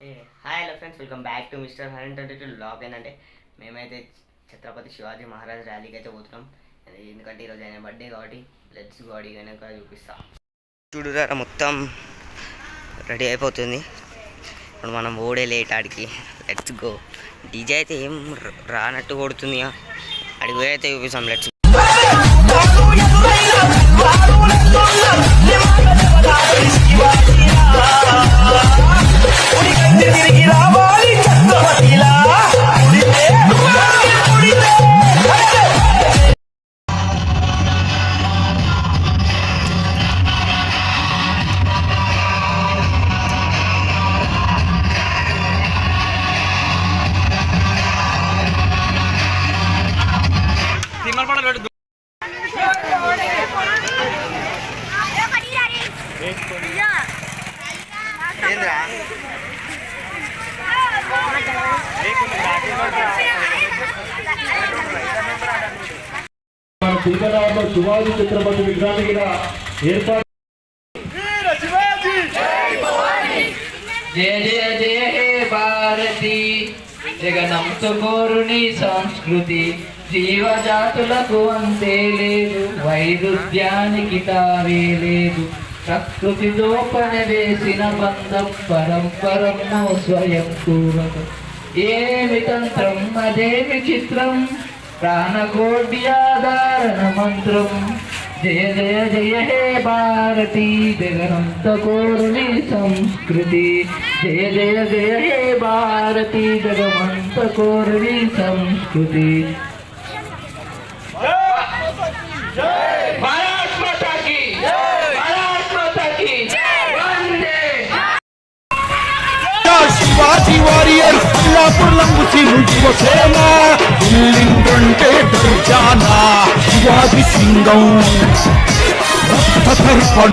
Hi hello friends welcome back to mister hundred twenty two log ఏంటంటే మేమైతే ఛత్రపతి శివాజీ మహారాజ్ ర్యాలీకి అయితే పోతున్నాం ఎందుకంటే ఈరోజు ఆయన బర్త్డే కాబట్టి లెట్స్ బాడీ కనుక చూపిస్తా. చూడురా మొత్తం రెడీ అయిపోతుంది. ఇప్పుడు మనం ఓడే లేట్ ఆడికి లెట్స్ గో డీజే అయితే ఏం రానట్టు కొడుతుంది అడిగి పోయి అయితే చూపిస్తాం లెట్స్ మన తిరుమలలో శివాజీ ఛత్రపతి విగ్రహాన్ని కూడా ఏర్పాటు జయ జయ జయ హే భారతి. జగనంత కోరుని సంస్కృతి. జీవజాతులకు అంతే లేదు వైరుధ్యానికి తావే లేదు. ప్రకృతితో వేసిన బంధం పరంపరము స్వయం పూర్వకం ఏమి తంత్రం అదేమి చిత్రం? ప్రాణకోటి ఆధారణ మంత్రం. జయ జయ జయ హే భారతి జగనంత కోరుని సంస్కృతి. జయ జయ జయ హే భారతి జగమంత కోరుని సంస్కృతి. వారియర్ అల్లాపురం శివసేన బిల్డింగ్ అంటే దర్జానా శివాజీ సింగం. రక్త తర్పణ